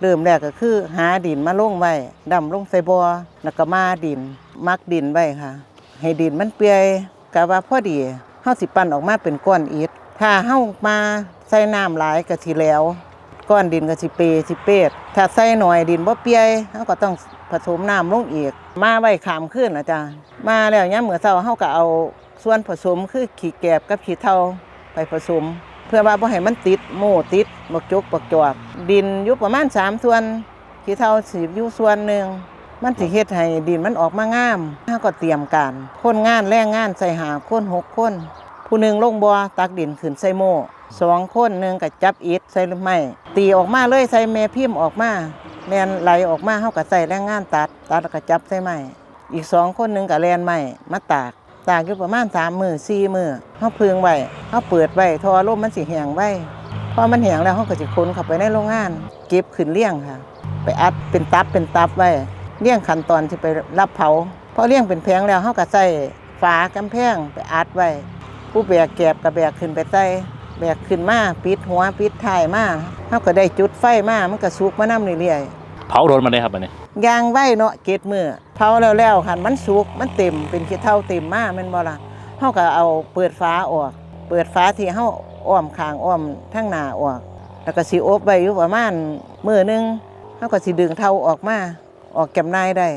เริ่มแรกก็คือหาดินมาลงไว้ดำลงใส่บ่อแล้วก็มาดิน มักดินไว้ค่ะ ให้ดินมันเปียกกะว่าพอดีเฮาสิปั้นออกมาเป็นก้อนอิฐถ้าเฮามาใส่น้ำหลายก็สิแล้วก้อนดินก็สิเปสิเปดถ้าใส่หน่อยดินบ่เปียเฮาก็ต้องผสมน้ำลงอีก มาไว้ขามขึ้นนะจ๊ะมาแล้วเนี้ยามมื้อเช้าเฮาก็เอาส่วนผสมคือขี้แกบกับขี้เถ้าไปผสม เพื่อว่าบ่ให้มันติดโม่ติดบักจกบักจอกดินอยู่ประมาณ3ส่วนขี้เถ้าสิอยู่ส่วนหนึ่งมันสิเฮ็ดให้ดินมันออกมางามเฮาก็เตรียมการคนงานแรงงานใส่หาคนหกคนผู้หนึ่งลงบ่อตักดินขึ้นใส่โม่สองคนหนึ่งก็จับอิฐใส่ไม้ตีออกมาเลยใส่แม่พิมพ์ออกมาแมนไหลออกมาเฮาก็ใส่แรงงานตัด ตัดก็จับใส่ไม้อีกสองคนหนึ่งก็แลนไม้มาตาก ตากอยู่ประมาณสามมือสี่มือเฮาพึงไว้เฮาเปิดไว้ทอลมมันสิแหงไว้พอมันแหงแล้วเฮาก็สิขนเข้าไปในโรงงาน เก็บขึ้นเลี้ยงค่ะ ไปอัดเป็นตับเป็นตับไว้เลี้ยงขั้นตอนที่ไปรับเผาพอเลี้ยงเป็นแผงแล้วเฮาก็ใส่ฝากำแพงไปอัดไว้ผู้แบกแกบกับแบกขึ้นไปใต้แบกขึ้นมาปิดหัวปิดท้ายมาเฮาก็ได้จุดไฟมามันก็สุกมานำเรื่อย เผาโดนมาได้ครับอันนี้ยางไว้เนาะเกตมือเผาแล้วแล้วคันมันสุกมันเต็มเป็นขี้เท่าเต็มมากมันบ่ล่ะเฮาก็เอาเปิดฟ้าออก เปิดฟ้าที่เฮาอ้อมข้างอ้อมทั้งหน้าออก แล้วก็สิอบไว้อยู่ประมาณมื้อหนึงเฮาก็สิดึงเท่าออกมาออกแก้มนายได้